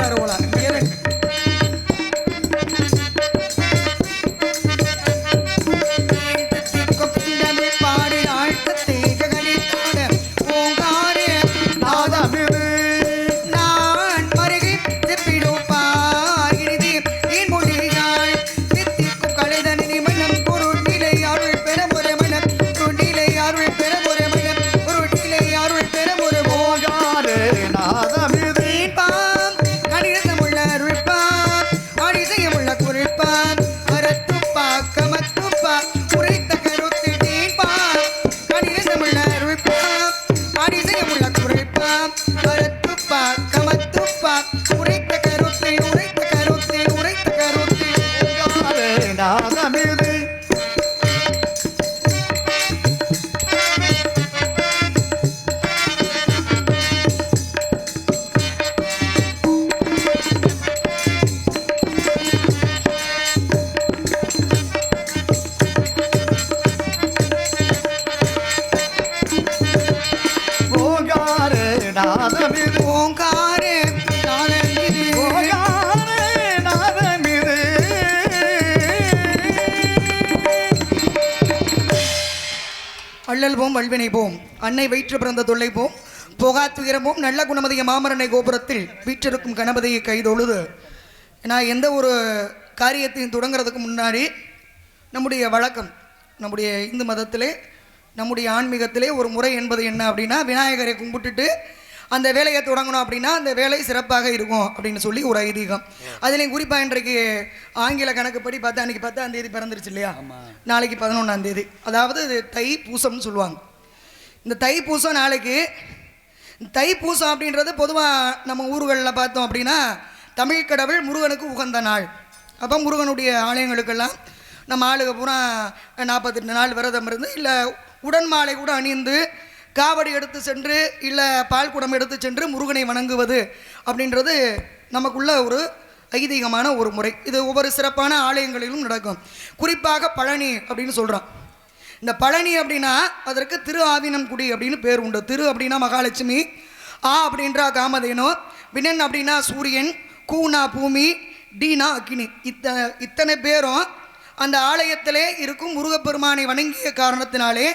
வரைக்கும் நாதமிது அள்ளல் போம் வல்வினை போம் அன்னை வயிற்று பிறந்த தொல்லை போம் புகா துயரமும் நல்ல குணமதிய மாமரனை கோபுரத்தில் வீற்றிருக்கும் கணபதியை கைதொழுது. நான் எந்த ஒரு காரியத்தையும் தொடங்குறதுக்கு முன்னாடி நம்முடைய வழக்கம் நம்முடைய இந்து மதத்திலே நம்முடைய ஆன்மீகத்திலே ஒரு முறை என்பது என்ன அப்படின்னா விநாயகரை கும்பிட்டுட்டு அந்த வேலையை தொடங்கணும் அப்படின்னா அந்த வேலை சிறப்பாக இருக்கும் அப்படின்னு சொல்லி ஒரு ஐதீகம். அதுலேயும் குறிப்பாக இன்றைக்கு ஆங்கில கணக்குப்படி பார்த்தா அன்றைக்கி பத்தாம் தேதி பிறந்துருச்சு இல்லையா? நாளைக்கு பதினொன்றாம் தேதி. அதாவது இது தை பூசம்னு சொல்லுவாங்க. இந்த தை பூசம் நாளைக்கு தை பூசம் அப்படின்றது பொதுவாக நம்ம ஊர்களில் பார்த்தோம் அப்படின்னா தமிழ் கடவுள் முருகனுக்கு உகந்த நாள். அப்போ முருகனுடைய ஆலயங்களுக்கெல்லாம் நம்ம ஆளுக பூரா நாற்பத்தெட்டு நாள் விரதம் இருந்து இல்லை உடன் மாலை கூட அணிந்து காவடி எடுத்து சென்று இல்லை பால் குடம் எடுத்து சென்று முருகனை வணங்குவது அப்படின்றது நமக்குள்ள ஒரு ஐதீகமான ஒரு முறை. இது ஒவ்வொரு சிறப்பான ஆலயங்களிலும் நடக்கும். குறிப்பாக பழனி அப்படின்னு சொல்கிறான் இந்த பழனி அப்படின்னா அதற்கு திரு ஆவினன்குடி அப்படின்னு பேர் உண்டு. திரு அப்படின்னா மகாலட்சுமி ஆ அப்படின்றா காமதேனு வினன் அப்படின்னா சூரியன் கூனா பூமி டீனா அக்கினி. இத்த இத்தனை பேரும் அந்த ஆலயத்திலே இருக்கும் முருகப்பெருமானை வணங்கிய காரணத்தினாலே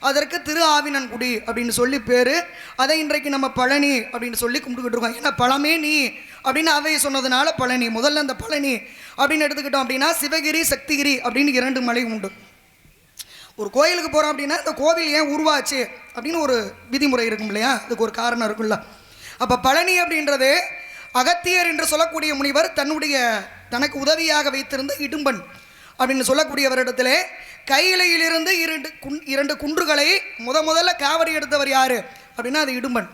அதற்கு திரு ஆவினன்குடி அப்படின்னு சொல்லி பேர். அதை இன்றைக்கு நம்ம பழனி அப்படின்னு சொல்லி கும்பிட்டுக்கிட்டு இருக்கோம். ஏன்னா பழமே நீ அப்படின்னு அவை சொன்னதுனால பழனி முதல்ல அந்த பழனி அப்படின்னு எடுத்துக்கிட்டோம் அப்படின்னா சிவகிரி சக்திகிரி அப்படின்னு இரண்டு மலை உண்டு. ஒரு கோயிலுக்கு போகிறோம் அப்படின்னா இந்த கோவில் ஏன் உருவாச்சு அப்படின்னு ஒரு விதிமுறை இருக்கும் இல்லையா? அதுக்கு ஒரு காரணம் இருக்குல்ல அப்போ பழனி அப்படின்றது அகத்தியர் என்று சொல்லக்கூடிய முனிவர் தன்னுடைய தனக்கு உதவியாக வைத்திருந்த இடும்பன் அப்படின்னு சொல்லக்கூடியவரிடத்திலே கையிலையிலிருந்து இரண்டு குன் இரண்டு குன்றுகளை முத முதல்ல காவடி எடுத்தவர் யார்? அப்படின்னா அது இடும்பன்.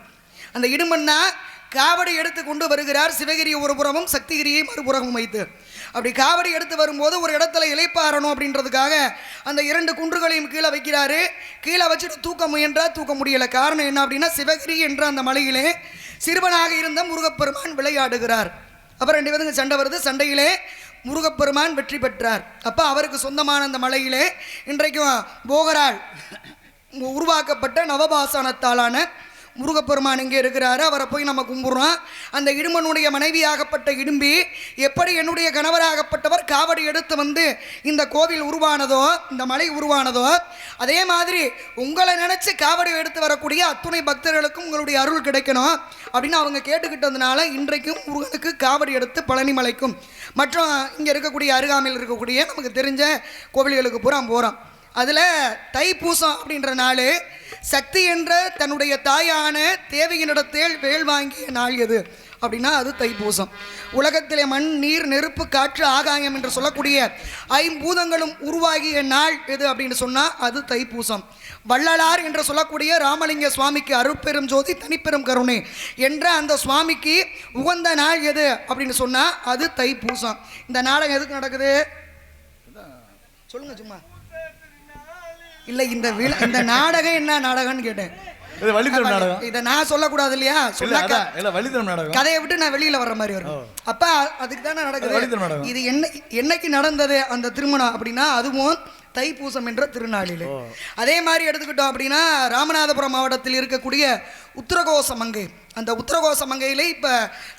அந்த இடும்பன்னா காவடி எடுத்து கொண்டு வருகிறார் சிவகிரி ஒரு புறமும் சக்திகிரியை மறுபுறமும் வைத்து. அப்படி காவடி எடுத்து வரும்போது ஒரு இடத்துல இலைப்பாறணும் அப்படின்றதுக்காக அந்த இரண்டு குன்றுகளையும் கீழே வைக்கிறாரு. கீழே வச்சுட்டு தூக்க முயன்றால் தூக்க முடியல. காரணம் என்ன அப்படின்னா சிவகிரி என்ற அந்த மலையிலே சிறுவனாக இருந்த முருகப்பெருமான் விளையாடுகிறார். அப்புறம் ரெண்டு பேருக்கு சண்டை வருது. சண்டையிலே முருகப்பெருமான் வெற்றி பெற்றார். அப்போ அவருக்கு சொந்தமான அந்த மலையிலே இன்றைக்கும் போகரால் உருவாக்கப்பட்ட நவபாசனத்தாலான முருகப்பெருமான் இங்கே இருக்கிறாரு. அவரை போய் நம்ம கும்பிட்றோம். அந்த இடும்பனுடைய மனைவியாகப்பட்ட இடும்பி எப்படி என்னுடைய கணவராகப்பட்டவர் காவடி எடுத்து வந்து இந்த கோவில் உருவானதோ இந்த மலை உருவானதோ அதே மாதிரி உங்களை நினச்சி காவடி எடுத்து வரக்கூடிய அத்துணை பக்தர்களுக்கும் உங்களுடைய அருள் கிடைக்கணும் அப்படின்னு அவங்க கேட்டுக்கிட்டதுனால இன்றைக்கும் முருகனுக்கு காவடி எடுத்து பழனி மலைக்கும். மற்றும் இங்கே இருக்கக்கூடிய அருகாமையில் இருக்கக்கூடிய நமக்கு தெரிஞ்ச கோவில்களுக்கு பூரா போகிறோம் அதில் தைப்பூசம் அப்படின்ற நாள் சக்தி என்ற தன்னுடைய தாயான தேவையினிடத்தில் வேல் வாங்கிய நாள் எது? அப்படின்னா அது தைப்பூசம். உலகத்திலே மண் நீர் நெருப்பு காற்று ஆகாயம் என்று சொல்லக்கூடிய ஐம்பூதங்களும் உருவாகிய நாள் எது அப்படின்னு சொன்னால் அது தைப்பூசம். வள்ளலார் என்று சொல்லக்கூடிய ராமலிங்க சுவாமிக்கு அருட்பெரும் ஜோதி தனிப்பெரும் கருணை என்ற அந்த சுவாமிக்கு உகந்த நாள் எது அப்படின்னு சொன்னால் அது தைப்பூசம். இந்த நாடகம் எதுக்கு நடக்குது? சொல்லுங்க சும்மா. இல்லை இந்த விழா இந்த நாடகம் என்ன நாடகம்னு கேட்டேன். இது வள்ளித்திரம் நாடகம். இதை நான் சொல்லக்கூடாது இல்லையா? இல்ல வள்ளித்திரம் நாடகம். கதையை விட்டு நான் வெளியில வர்ற மாதிரி வரும். அப்ப அதுக்கு தானே நடக்குது. நாடகம். இது என்ன என்னைக்கு நடந்தது அந்த திருமணம் அப்படின்னா அதுவும் தைப்பூசம் என்ற திருநாளிலே. அதே மாதிரி எடுத்துக்கிட்டோம் அப்படின்னா ராமநாதபுரம் மாவட்டத்தில் இருக்கக்கூடிய உத்தரகோச மங்கை. அந்த உத்தரகோச மங்கையிலே இப்ப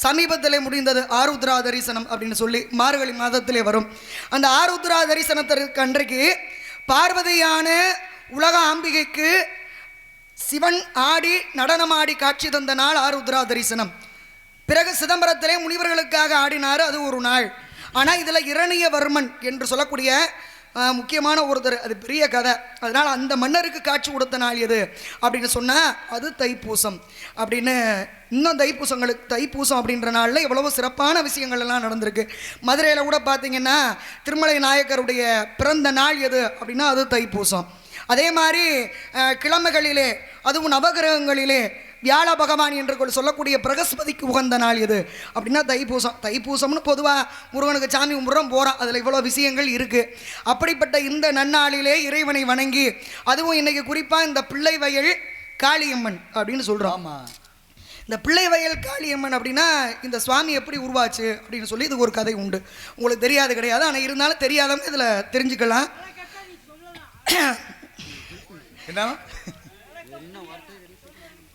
சமீபத்திலே முடிந்தது ஆருத்ரா தரிசனம் அப்படின்னு சொல்லி மார்கழி மாதத்திலே வரும். அந்த ஆருத்ரா தரிசனத்திற்கு அன்றைக்கு பார்வதியான உலக ஆம்பிகைக்கு சிவன் ஆடி நடனமாடி காட்சி தந்த நாள் ஆருத்ரா தரிசனம். பிறகு சிதம்பரத்திலே முனிவர்களுக்காக ஆடினார் அது ஒரு நாள். ஆனால் இதில் இரணியவர்மன் என்று சொல்லக்கூடிய முக்கியமான ஒருத்தர். அது பெரிய கதை. அதனால் அந்த மன்னருக்கு காட்சி கொடுத்த நாள் எது? அப்படின்னு சொன்னால் அது தைப்பூசம். அப்படின்னு இன்னும் தைப்பூசங்களுக்கு தைப்பூசம் அப்படின்ற நாளில் எவ்வளவோ சிறப்பான விஷயங்கள் எல்லாம் நடந்திருக்கு. மதுரையில் கூட பார்த்தீங்கன்னா திருமலை நாயக்கருடைய பிறந்த நாள் எது? அப்படின்னா அது தைப்பூசம். அதே மாதிரி கிழமைகளிலே அதுவும் நவகிரகங்களிலே வியாழ பகவான் என்று சொல்லக்கூடிய பிரகஸ்பதிக்கு உகந்த நாள் இது. அப்படின்னா தைப்பூசம். தைப்பூசம்னு பொதுவாக முருகனுக்கு சாமி கும்பிட்றோம் போகிறோம் அதில் இவ்வளோ விஷயங்கள் இருக்குது அப்படிப்பட்ட இந்த நன்னாளிலே இறைவனை வணங்கி அதுவும் இன்னைக்கு குறிப்பாக இந்த பிள்ளை வயல் காளியம்மன் அப்படின்னு சொல்கிறோம் ஆமா. இந்த பிள்ளை வயல் காளியம்மன் அப்படின்னா இந்த சுவாமி எப்படி உருவாச்சு அப்படின்னு சொல்லி இது ஒரு கதை உண்டு. உங்களுக்கு தெரியாது கிடையாது. ஆனால் இருந்தாலும் தெரியாதவங்க இதில் தெரிஞ்சுக்கலாம். என்ன?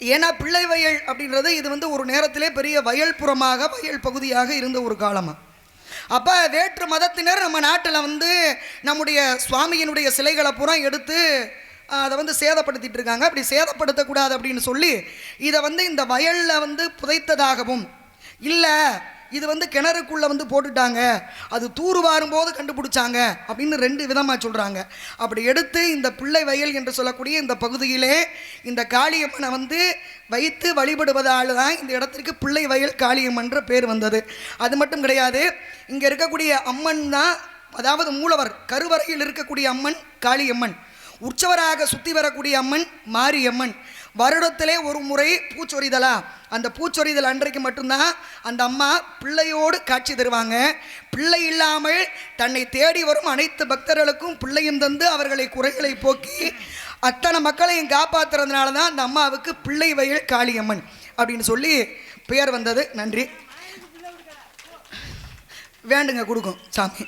ஏன்னா பிள்ளை வயல் அப்படின்றது இது வந்து ஒரு நேரத்திலே பெரிய வயல் புறமாக வயல் பகுதியாக இருந்த ஒரு காலமாக அப்போ வேற்று மதத்தினர் நம்ம நாட்டில் வந்து நம்முடைய சுவாமியினுடைய சிலைகளை பூரா எடுத்து அதை வந்து சேதப்படுத்திட்டு இருக்காங்க. அப்படி சேதப்படுத்தக்கூடாது அப்படின்னு சொல்லி இதை வந்து இந்த வயலில் வந்து புதைத்ததாகவும் இல்லை இது வந்து கிணறுக்குள்ளே வந்து போட்டுட்டாங்க. அது தூர் வாரும்போது கண்டுபிடிச்சாங்க அப்படின்னு ரெண்டு விதமாக சொல்கிறாங்க அப்படி எடுத்து இந்த பிள்ளை வயல் என்று சொல்லக்கூடிய இந்த பகுதியிலே இந்த காளியம்மனை வந்து வைத்து வழிபடுவதால் தான் இந்த இடத்திற்கு பிள்ளை வயல் காளியம்மன்ற பேர் வந்தது. அது மட்டும் கிடையாது இங்கே இருக்கக்கூடிய அம்மன் தான் அதாவது மூலவர் கருவறையில் இருக்கக்கூடிய அம்மன் காளியம்மன். உற்சவராக சுற்றி வரக்கூடிய அம்மன் மாரியம்மன். வருடத்திலே ஒரு முறை பூச்சொரிதலா? அந்த பூச்சொரிதல் அன்றைக்கு மட்டும்தான் அந்த அம்மா பிள்ளையோடு காட்சி தருவாங்க. பிள்ளை இல்லாமல் தன்னை தேடி வரும் அனைத்து பக்தர்களுக்கும் பிள்ளையும் தந்து அவர்களை குறைகளை போக்கி அத்தனை மக்களையும் காப்பாத்துறதுனால தான் அந்த அம்மாவுக்கு பிள்ளை வயல் காளியம்மன் அப்படின்னு சொல்லி பெயர் வந்தது. நன்றி. வேண்டுங்க கொடுக்கும். சாமி.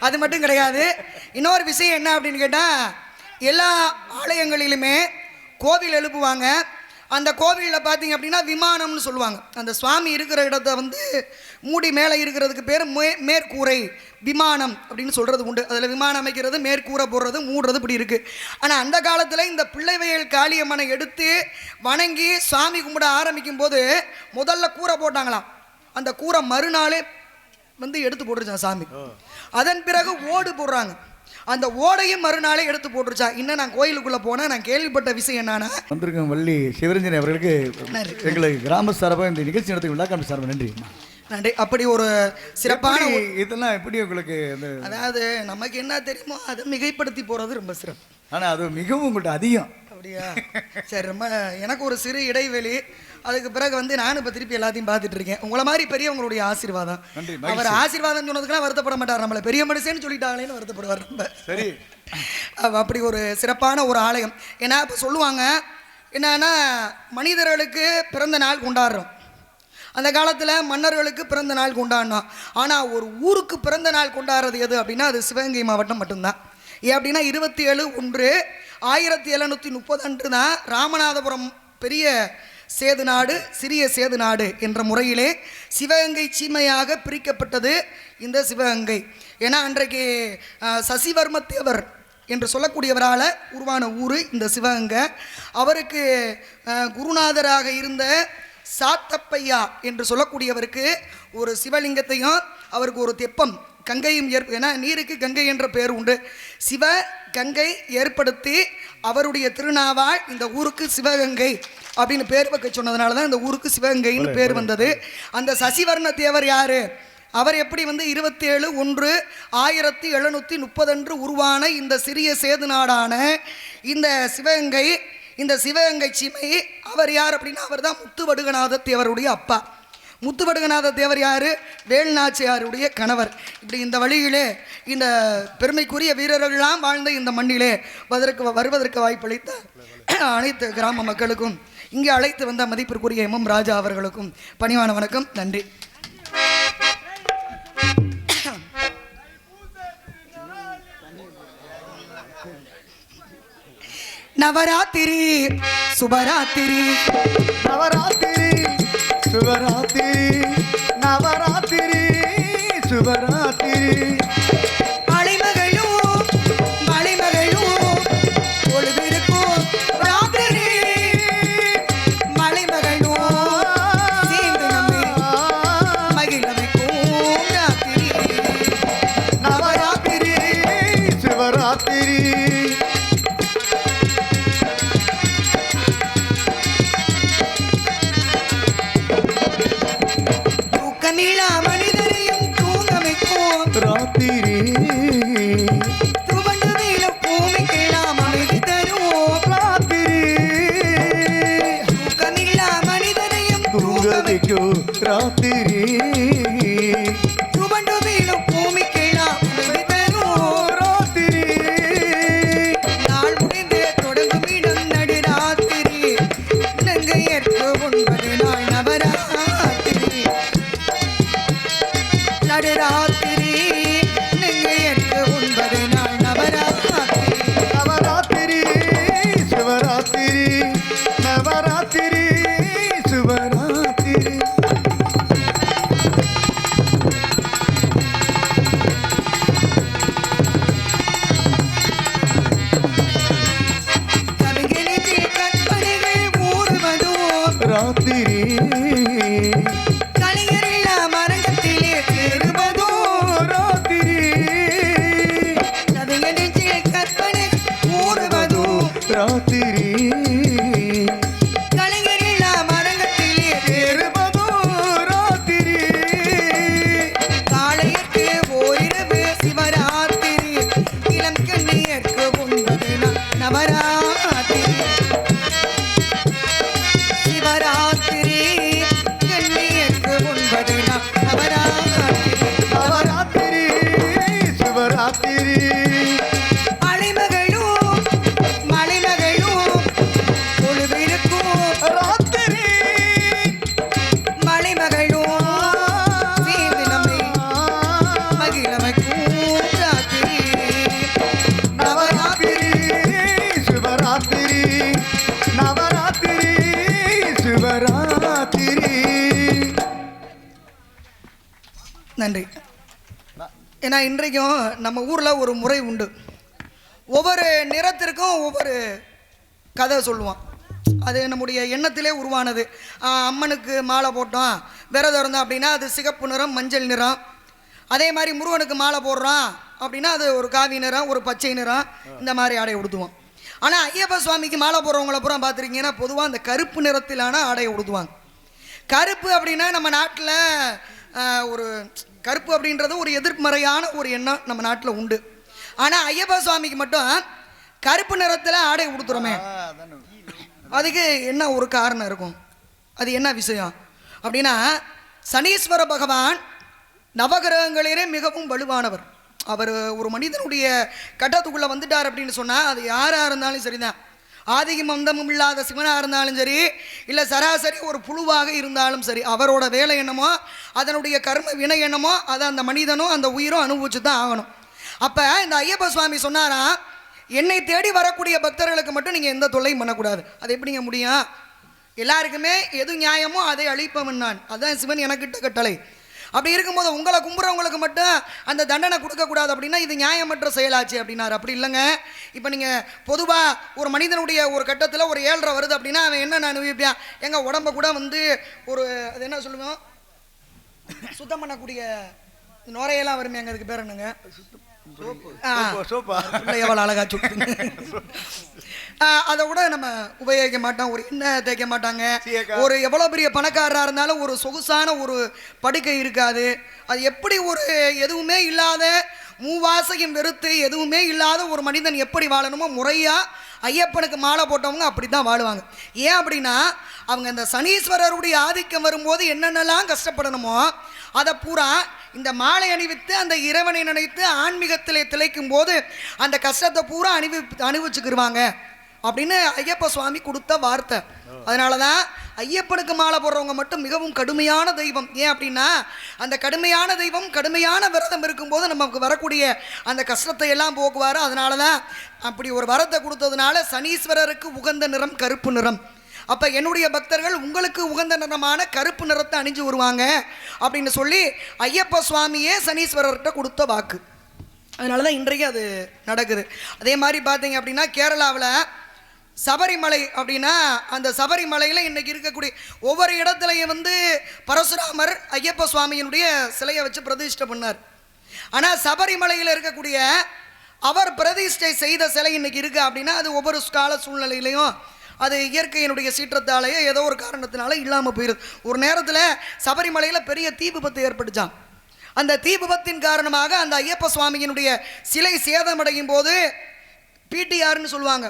அது மட்டும் கிடையாது. இன்னொரு விஷயம் என்ன அப்படின்னு கேட்டால் எல்லா ஆலயங்களிலுமே கோவில் எழுப்புவாங்க. அந்த கோவிலில் பார்த்தீங்க அப்படின்னா விமானம்னு சொல்லுவாங்க. அந்த சுவாமி இருக்கிற இடத்த வந்து மூடி மேலே இருக்கிறதுக்கு பேர் மே மேற்கூரை விமானம் அப்படின்னு சொல்கிறது உண்டு. அதில் விமானம் அமைக்கிறது மேற்கூரை போடுறது மூடுறது இப்படி இருக்குது ஆனால் அந்த காலத்தில் இந்த பிள்ளைவயல் காளியம்மனை எடுத்து வணங்கி சாமி கும்பிட ஆரம்பிக்கும் போது முதல்ல கூரை போட்டாங்களாம். அந்த கூரை மறுநாளே வந்து எடுத்து போட்டுருச்சான் சாமி. அதன் பிறகு ஓடு போடுறாங்க. அந்த ஓடையும் மறுநாளே எடுத்து போட்டுருச்சா. இன்னும் நான் கோயிலுக்குள்ளே போனால் நான் கேள்விப்பட்ட விஷயம் என்னன்னா வந்திருக்கும் வள்ளி சிவரஞ்சனி அவர்களுக்கு. எங்களுக்கு கிராம சார்பாக இந்த நிகழ்ச்சி நடத்துக்கு விழா காமி சார்பாக நன்றி நன்றி. அப்படி ஒரு சிறப்பான இதெல்லாம் எப்படி உங்களுக்கு அதாவது நமக்கு என்ன தெரியுமோ அதை மிகைப்படுத்தி போகிறது ரொம்ப சிறப்பு. ஆனால் அது மிகவும் உங்கள்கிட்ட அதிகம். அப்படியா? சரி ரொம்ப எனக்கு ஒரு சிறு இடைவெளி. அதுக்கு பிறகு வந்து நானும் இப்போ திருப்பி எல்லாத்தையும் பார்த்துட்டு இருக்கேன். உங்களை மாதிரி பெரியவங்களுடைய ஆசீர்வாதம். அவர் ஆசீர்வாதம் சொன்னதுக்கெல்லாம் வருத்தப்பட மாட்டார். நம்மளை பெரிய மனுஷன்னு சொல்லிட்டாங்களேன்னு வருத்தப்படுவார் ரொம்ப. சரி. அப்படி ஒரு சிறப்பான ஒரு ஆலயம். ஏன்னா இப்போ சொல்லுவாங்க என்னன்னா மனிதர்களுக்கு பிறந்த நாள் கொண்டாடுறோம். அந்த காலத்தில் மன்னர்களுக்கு பிறந்த நாள் கொண்டாடினோம். ஆனால் ஒரு ஊருக்கு பிறந்த நாள் கொண்டாடுறது எது அப்படின்னா அது சிவகங்கை மாவட்டம் மட்டும்தான். ஏன் அப்படின்னா இருபத்தி ஏழு ஒன்று ஆயிரத்தி எழுநூற்றி முப்பது அன்று தான் ராமநாதபுரம் பெரிய சேது நாடு சிறிய சேது நாடு என்ற முறையிலே சிவகங்கை சீமையாக பிரிக்கப்பட்டது இந்த சிவகங்கை. ஏன்னா அன்றைக்கு சசிவர்மத்தேவர் சசிவர்ம தேவர் என்று சொல்லக்கூடியவரால் உருவான ஊர் இந்த சிவகங்கை. அவருக்கு குருநாதராக இருந்த சாத்தப்பையா என்று சொல்லக்கூடியவருக்கு ஒரு சிவலிங்கத்தையும் அவருக்கு ஒரு தெப்பம். கங்கையும் ஏற்ப ஏன்னா நீருக்கு கங்கை என்ற பெயர் உண்டு. சிவ கங்கை ஏற்படுத்தி அவருடைய திருநாவால் இந்த ஊருக்கு சிவகங்கை அப்படின்னு பேர் வைக்க சொன்னதுனால தான் இந்த ஊருக்கு சிவகங்கைன்னு பேர் வந்தது. அந்த சசிவர்ண தேவர் யாரு? அவர் எப்படி வந்து இருபத்தி ஏழு ஒன்று ஆயிரத்தி எழுநூற்றி முப்பதன்று உருவான இந்த சிறிய சேது நாடான இந்த சிவகங்கை இந்த சிவகங்கை சீமை அவர் யார் அப்படின்னா அவர் தான் முத்துவடுகநாத தேவருடைய அப்பா. முத்துவடுகநாத தேவர் யாரு? வேல்நாச்சியாருடைய கணவர். இப்படி இந்த வழியிலே இந்த பெருமைக்குரிய வீரர்கள்லாம் வாழ்ந்த இந்த மண்ணிலே வதற்கு வருவதற்கு வாய்ப்பளித்த அனைத்து கிராம மக்களுக்கும் இங்கே அழைத்து வந்த மதிப்பிற்குரிய எம். எம். ராஜா அவர்களுக்கும் பணிவான வணக்கம் நன்றி. நவராத்திரி சுபராத்திரி. நவராத்திரி சுபராத்திரி ਜੀ রাত্রি நன்றி. ஏன்னா இன்றைக்கும் நம்ம ஊரில் ஒரு முறை உண்டு. ஒவ்வொரு நிறத்திற்கும் ஒவ்வொரு கதை சொல்லுவான். அது நம்முடைய எண்ணத்திலே உருவானது. அம்மனுக்கு மாலை போட்டோம் விரதம் இருந்தோம் அப்படின்னா அது சிகப்பு நிறம் மஞ்சள் நிறம். அதே மாதிரி முருகனுக்கு மாலை போடுறோம் அப்படின்னா அது ஒரு காவி நிறம் ஒரு பச்சை நிறம் இந்த மாதிரி ஆடை உடுத்துவான். ஆனால் ஐயப்ப சுவாமிக்கு மாலை போடுறவங்கள பூரா பார்த்துருக்கீங்கன்னா பொதுவாக அந்த கருப்பு நிறத்திலான ஆடையை உடுத்துவாங்க. கருப்பு அப்படின்னா நம்ம நாட்டில் ஒரு கருப்பு அப்படின்றது ஒரு எதிர்மறையான ஒரு எண்ணம் நம்ம நாட்டில் உண்டு. ஆனால் ஐயப்ப சுவாமிக்கு மட்டும் கருப்பு நிறத்தில் ஆடை உடுத்துறோமே. அதுக்கு என்ன ஒரு காரணம் இருக்கும்? அது என்ன விஷயம்? அப்படின்னா சனீஸ்வர பகவான் நவகிரகங்களிலே மிகவும் வலுவானவர். அவர் ஒரு மனிதனுடைய கட்டத்துக்குள்ளே வந்துட்டார் அப்படின்னு சொன்னால் அது யாராக இருந்தாலும் சரிதான். ஆதியும் அந்தமும் இல்லாத சிவனாக இருந்தாலும் சரி இல்லை சராசரி ஒரு புழுவாக இருந்தாலும் சரி அவரோட வேலை என்னமோ அதனுடைய கர்ம வினை என்னமோ அதை அந்த மனிதனும் அந்த உயிரும் அனுபவிச்சு தான் ஆகணும். அப்போ இந்த ஐயப்ப சுவாமி சொன்னாராம் என்னை தேடி வரக்கூடிய பக்தர்களுக்கு மட்டும் நீங்கள் எந்த தொல்லையும் பண்ணக்கூடாது. அது எப்படிங்க முடியும்? எல்லாருக்குமே எது நியாயமோ அதை அழிப்பவன் நான். அதுதான் சிவன் எனக்கிட்ட கட்டளை. அப்படி இருக்கும்போது உங்களை கும்புறவங்களுக்கு மட்டும் அந்த தண்டனை கொடுக்கக்கூடாது அப்படின்னா இது நியாயமற்ற செயலாச்சு அப்படின்னாரு. அப்படி இல்லைங்க. இப்போ நீங்கள் பொதுவாக ஒரு மனிதனுடைய ஒரு கட்டத்தில் ஒரு ஏழ்ரை வருது அப்படின்னா அவன் என்ன அனுபவிப்பான்? எங்கள் உடம்ப கூட வந்து ஒரு அது என்ன சொல்லுவோம்? சுத்தம் பண்ணக்கூடிய நுரையெல்லாம் வருமே எங்கள் அதுக்கு பேர் என்னங்க? சுத்தம் சோப்பா. எவ்வளோ அழகா சொல்லுங்க அதை கூட நம்ம உபயோகிக்க மாட்டோம். ஒரு எண்ணெய் தேய்க்க மாட்டாங்க. ஒரு எவ்வளோ பெரிய பணக்காரராக இருந்தாலும் ஒரு சொகுசான ஒரு படுக்கை இருக்காது. அது எப்படி ஒரு எதுவுமே இல்லாத மூவாசையும் வெறுத்து எதுவுமே இல்லாத ஒரு மனிதன் எப்படி வாழணுமோ முறையாக ஐயப்பனுக்கு மாலை போட்டவங்க அப்படி தான் வாழுவாங்க. ஏன் அப்படின்னா அவங்க இந்த சனீஸ்வரருடைய ஆதிக்கம் வரும்போது என்னென்னலாம் கஷ்டப்படணுமோ அதை பூரா இந்த மாலை அணிவித்து அந்த இறைவனை நினைத்து ஆன்மீகத்திலே திளைக்கும் போது அந்த கஷ்டத்தை பூரா அணிவி அனுபவிச்சுக்கிருவாங்க அப்படின்னு ஐயப்ப சுவாமி கொடுத்த வார்த்தை. அதனால தான் ஐயப்பனுக்கு மாலை போடுறவங்க மட்டும் மிகவும் கடுமையான தெய்வம். ஏன் அப்படின்னா அந்த கடுமையான தெய்வம் கடுமையான விரதம் இருக்கும்போது நமக்கு வரக்கூடிய அந்த கஷ்டத்தை எல்லாம் போக்குவார். அதனால தான் அப்படி ஒரு வரத்தை கொடுத்ததுனால சனீஸ்வரருக்கு உகந்த நிறம் கருப்பு நிறம். அப்போ என்னுடைய பக்தர்கள் உங்களுக்கு உகந்த நிறமான கருப்பு நிறத்தை அணிஞ்சு வருவாங்க அப்படின்னு சொல்லி ஐயப்ப சுவாமியே சனீஸ்வரர்கிட்ட கொடுத்த வாக்கு. அதனால தான் இன்றைக்கு அது நடக்குது. அதே மாதிரி பார்த்தீங்க அப்படின்னா கேரளாவில் சபரிமலை அப்படின்னா அந்த சபரிமலையில் இன்றைக்கி இருக்கக்கூடிய ஒவ்வொரு இடத்துலையும் வந்து பரசுராமர் ஐயப்ப சுவாமியினுடைய சிலையை வச்சு பிரதிஷ்டை பண்ணார். ஆனால் சபரிமலையில் இருக்கக்கூடிய அவர் பிரதிஷ்டை செய்த சிலை இன்னைக்கு இருக்கு அப்படின்னா அது ஒவ்வொரு கால சூழ்நிலையிலையும் அது இயற்கையினுடைய சீற்றத்தாலேயே ஏதோ ஒரு காரணத்தினால இல்லாமல் போயிடுது ஒரு நேரத்தில் சபரிமலையில் பெரிய தீ விபத்து ஏற்பட்டுச்சான் அந்த தீ விபத்தின் காரணமாக அந்த ஐயப்ப சுவாமியினுடைய சிலை சேதமடையும் போது பிடிஆர்னு சொல்லுவாங்க.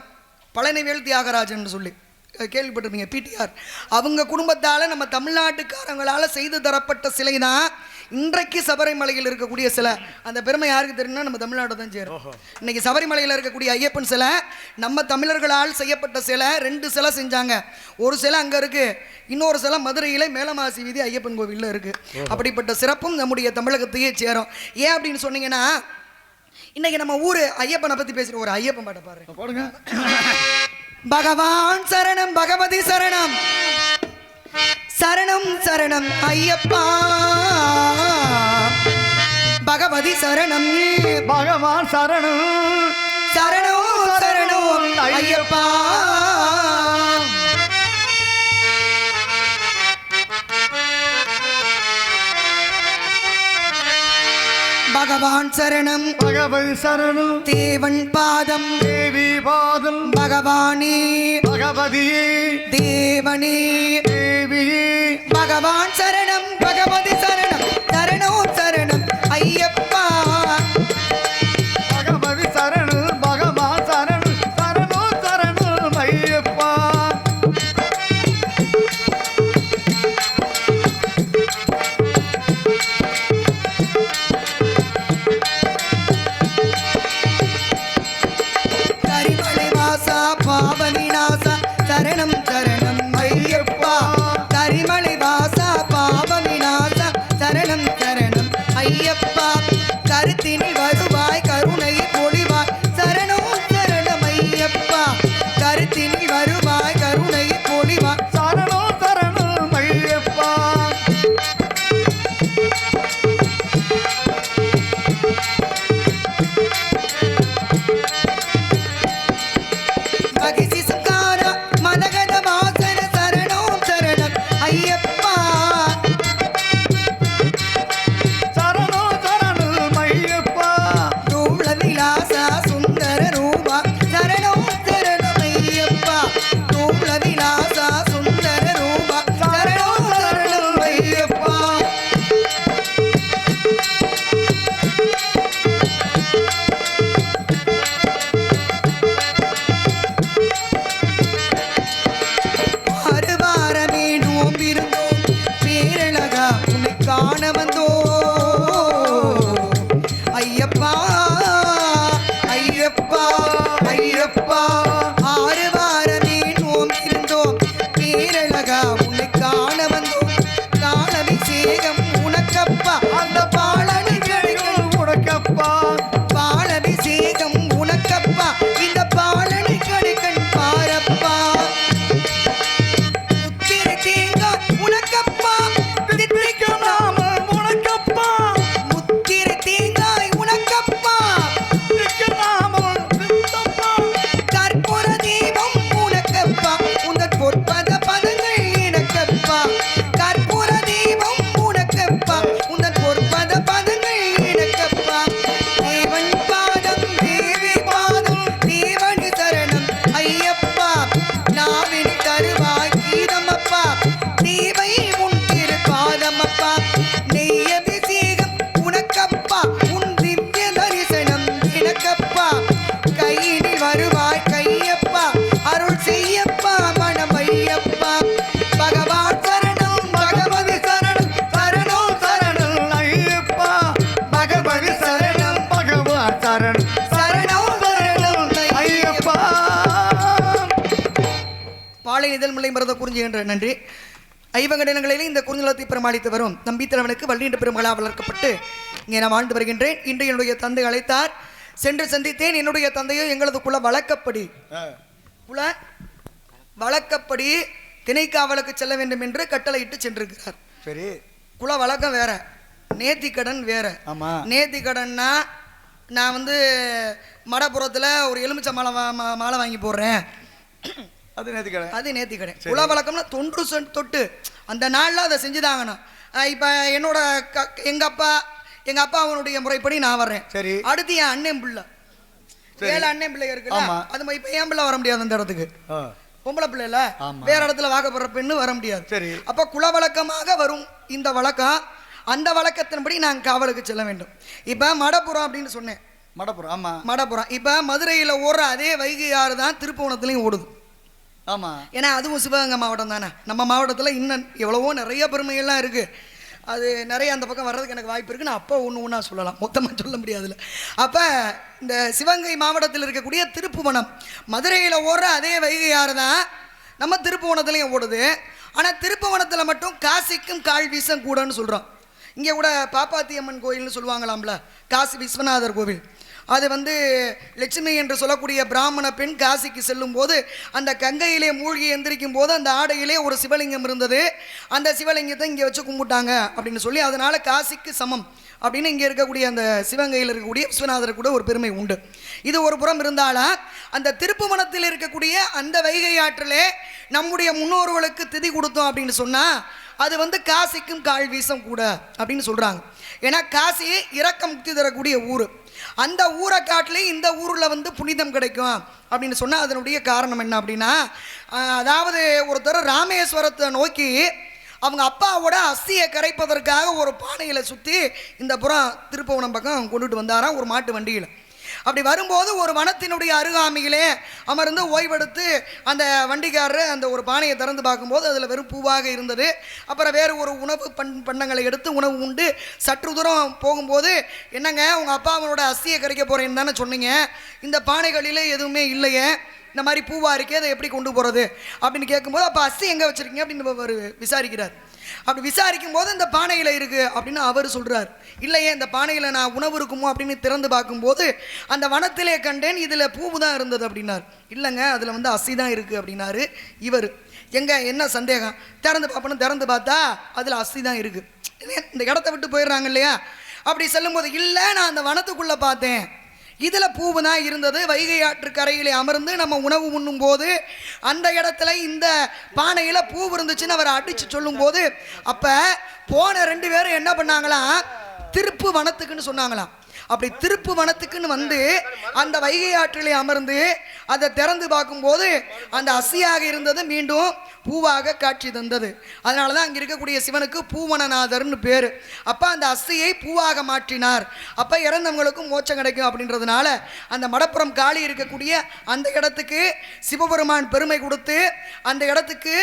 பழனிவேல் தியாகராஜன் சொல்லி. கேள்விப்பட்டிருப்பீங்க பிடிஆர் அவங்க குடும்பத்தால் நம்ம தமிழ்நாட்டுக்காரங்களால் செய்து தரப்பட்ட சிலை தான் இன்றைக்கு சபரிமலையில் இருக்கக்கூடிய சிலை அந்த பெருமை யாருக்கு தெரியும்னா நம்ம தமிழ்நாட்டை தான் சேரும். இன்னைக்கு சபரிமலையில் இருக்கக்கூடிய ஐயப்பன் சிலை நம்ம தமிழர்களால் செய்யப்பட்ட சிலை ரெண்டு சிலை செஞ்சாங்க. ஒரு சிலை அங்கே இருக்கு இன்னொரு சிலை மதுரையில் மேலமாசி வீதி ஐயப்பன் கோவிலில் இருக்கு. அப்படிப்பட்ட சிறப்பும் நம்முடைய தமிழகத்தையே சேரும். ஏன் அப்படின்னு சொன்னீங்கன்னா இன்னைக்கு நம்ம ஊர் ஐயப்பனை பற்றி பேசுகிற ஒரு ஐயப்பன் பாட்டை பாரு போடுங்க. பகவான் சரணம் பகவதி சரணம். சரணம் சரணம் ஐயப்பா. பகவதி சரணம். பகவான் சரணம். சரணோ சரணோ ஐயப்பா. பகவான் சரணம். பகவதி சரணம். தேவன் பாதம். தேவி பாதம். பகவானே. பகவதியே. தேவனே. தேவியே. பகவான் சரணம். பகவதி முல்லை மருத குறிஞ்சி என்ற நன்றி ஐவங்கடனங்களிலே இந்த குறிஞ்சலத்தை பிரமாணித்து வரும். நம்பித்தலைவனுக்கு வள்ளியின் பெருமகளாக வளர்க்கப்பட்டு இங்கே நான் வாழ்ந்து வருகின்றேன். இன்று என்னுடைய தந்தை அழைத்தார். சென்று சந்தித்தேன். என்னுடைய தந்தையோ எங்களது குல வழக்கப்படி குல வழக்கப்படி திணைக்காவலுக்கு செல்ல வேண்டும் என்று கட்டளையிட்டு சென்றிருக்கிறார். சரி. குல வழக்கம் வேற. நேத்திக்கடன் வேற. ஆமா. நேத்திக்கடன்னா நான் வந்து மடப்புறத்தில் ஒரு எலுமிச்சை மாலை மாலை வாங்கி போடுறேன். அது நேத்து கடை அது நேத்தி கடை குல வழக்கம்னா தொன்று தொட்டு. அந்த நாளில் அதை செஞ்சுதாங்கணும் இப்போ என்னோட க எங்கள் அப்பா எங்கள் அப்பா அவனுடைய முறைப்படி நான் வர்றேன். சரி. அடுத்து என் அண்ணன் பிள்ளை. ஏழு அண்ணன் பிள்ளை இருக்குல்ல. அது மாதிரி இப்போ என் பிள்ளை வர முடியாது அந்த இடத்துக்கு. பொம்பளை பிள்ளைல. வேற இடத்துல வாக்கப்படுற பெண்ணு வர முடியாது. சரி. அப்போ குல வழக்கமாக வரும் இந்த வழக்கம். அந்த வழக்கத்தின்படி நான் காவலுக்கு செல்ல வேண்டும். இப்போ மடப்புறம் அப்படின்னு சொன்னேன். மடப்புறம் ஆமா. மடப்புறம். இப்போ மதுரையில் ஓடுற அதே வைகை ஆறு தான் திருப்புவனத்துலையும் ஓடுது. ஆமாம் ஏன்னா அதுவும் சிவகங்கை மாவட்டம் தானே. நம்ம மாவட்டத்தில் இன்னும் எவ்வளவோ நிறைய பெருமைகள்லாம் இருக்குது அது நிறைய அந்த பக்கம் வர்றதுக்கு எனக்கு வாய்ப்பு இருக்குது நான் அப்போ ஒன்று ஒன்றா சொல்லலாம். மொத்தமாக சொல்ல முடியாதுல்ல. அப்போ இந்த சிவகங்கை மாவட்டத்தில் இருக்கக்கூடிய திருப்புவனம். மதுரையில் ஓடுற அதே வைகை ஆறு தான் நம்ம திருப்புவனத்துலேயும் ஓடுது. ஆனால் திருப்புவனத்தில் மட்டும் காசிக்கும் கால் வீசம் கூடன்னு சொல்கிறோம் இங்கே கூட பாப்பாத்தி அம்மன் கோயில்னு சொல்லுவாங்களாம்ல. காசி விஸ்வநாதர் கோவில். அது வந்து லட்சுமி என்று சொல்லக்கூடிய பிராமண பெண் காசிக்கு செல்லும் போது அந்த கங்கையிலே மூழ்கி எந்திரிக்கும் போது அந்த ஆடையிலே ஒரு சிவலிங்கம் இருந்தது. அந்த சிவலிங்கத்தை இங்கே வச்சு கும்பிட்டாங்க அப்படின்னு சொல்லி அதனால காசிக்கு சமம் அப்படின்னு இங்கே இருக்கக்கூடிய அந்த சிவகங்கையில் இருக்கக்கூடிய விஸ்வநாதர் கூட ஒரு பெருமை உண்டு. இது ஒரு புறம் இருந்தாலும் அந்த திருப்புவனத்தில் இருக்கக்கூடிய அந்த வைகை ஆற்றிலே நம்முடைய முன்னோர்களுக்கு திதி கொடுத்தோம் அப்படின்னு சொன்னால் அது வந்து காசிக்கும் கால் வீசம் கூட அப்படின்னு சொல்கிறாங்க ஏன்னா காசி இறக்க முக்தி தரக்கூடிய ஊர். அந்த ஊரை காட்டிலே இந்த ஊரில் வந்து புனிதம் கிடைக்கும் அப்படின்னு சொன்னால் அதனுடைய காரணம் என்ன அப்படின்னா அதாவது ஒருத்தர் ராமேஸ்வரத்தை நோக்கி அவங்க அப்பாவோட அஸ்தியை கரைப்பதற்காக ஒரு பானையில் சுற்றி இந்த புறம் திருப்பவனம் பக்கம் கொண்டுட்டு வந்தாராம் ஒரு மாட்டு வண்டியில். அப்படி வரும்போது ஒரு வனத்தினுடைய அருகாமையிலே அமர்ந்து ஓய்வெடுத்து அந்த வண்டிக்காரர் அந்த ஒரு பானையை திறந்து பார்க்கும்போது அதில் வெறும் பூவாக இருந்தது. அப்புறம் வேறு ஒரு உணவு பண் பண்டங்களை எடுத்து உணவு உண்டு. சற்று தூரம் போகும்போது என்னங்க உங்கள் அப்பா அவனோட அஸ்தியை கரைக்க போகிறேன்னு தானே சொன்னீங்க? இந்த பானைகளிலே எதுவுமே இல்லையே. இந்த மாதிரி பூவாக இருக்கே அதை எப்படி கொண்டு போகிறது அப்படின்னு கேட்கும்போது அப்போ அஸ்தி எங்கே வச்சுருக்கீங்க? அப்படின்னு அவர் விசாரிக்கிறார். அப்படி விசாரிக்கும் போது இந்த பானையில் இருக்குது அப்படின்னு அவர் சொல்கிறார் இல்லையே இந்த பானையில் நான் உணவு இருக்குமோ அப்படின்னு திறந்து பார்க்கும்போது அந்த வனத்திலே கண்டேன் இதில் பூவு தான் இருந்தது அப்படின்னார். இல்லைங்க அதில் வந்து அசி தான் இருக்குது அப்படின்னாரு இவர். எங்கே என்ன சந்தேகம்? திறந்து பார்ப்பணும் திறந்து பார்த்தா அதில் அசி தான் இருக்குது இந்த இடத்த விட்டு போயிடுறாங்க இல்லையா? அப்படி சொல்லும்போது இல்லை நான் அந்த வனத்துக்குள்ளே பார்த்தேன். இதில் பூவு தான் இருந்தது வைகை ஆற்று கரையிலே அமர்ந்து நம்ம உணவு உண்ணும் போது அந்த இடத்துல இந்த பானையில் பூ இருந்துச்சுன்னு அவரை அடித்து சொல்லும்போது அப்போ போன ரெண்டு பேரும் என்ன பண்ணாங்களாம்? திருப்பு வனத்துக்குன்னு சொன்னாங்களாம். அப்படி திருப்பு வனத்துக்குன்னு வந்து அந்த வைகை ஆற்றிலே அமர்ந்து அதை திறந்து பார்க்கும்போது அந்த அசியாக இருந்தது மீண்டும் பூவாக காட்சி தந்தது. அதனால தான் அங்கே இருக்கக்கூடிய சிவனுக்கு பூவனநாதர்னு பேர். அப்போ அந்த அஸ்தியை பூவாக மாற்றினார். அப்போ இறந்தவங்களுக்கும் மோச்சம் கிடைக்கும் அப்படின்றதுனால அந்த மடப்புறம் காளி இருக்கக்கூடிய அந்த இடத்துக்கு சிவபெருமான் பெருமை கொடுத்து அந்த இடத்துக்கு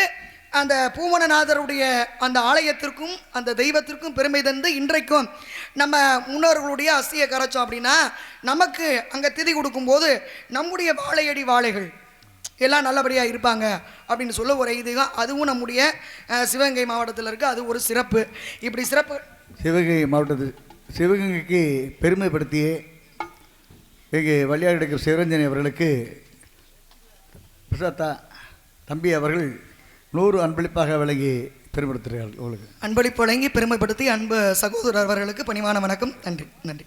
அந்த பூவனநாதருடைய அந்த ஆலயத்திற்கும் அந்த தெய்வத்திற்கும் பெருமை தந்து இன்றைக்கும் நம்ம முன்னோர்களுடைய அஸ்தியை கரைச்சோம் அப்படின்னா நமக்கு அங்கே திதி கொடுக்கும்போது நம்முடைய வாழையடி வாழைகள் எல்லாம் நல்லபடியாக இருப்பாங்க அப்படின்னு சொல்ல ஒரு இதுதான் அதுவும் நம்முடைய சிவகங்கை மாவட்டத்தில் இருக்குது அது ஒரு சிறப்பு. இப்படி சிறப்பு சிவகங்கை மாவட்டத்தில் சிவகங்கைக்கு பெருமைப்படுத்திய இங்கே வழியாக கிடைக்கும் சிவரஞ்சனி அவர்களுக்கு பிரசாத்தா தம்பி அவர்கள் நூறு அன்பளிப்பாக வழங்கி பெருமைப்படுத்துகிறார்கள் உங்களுக்கு அன்பளிப்பு வழங்கி பெருமைப்படுத்தி அன்பு சகோதரர் அவர்களுக்கு பணிவான வணக்கம். நன்றி. நன்றி.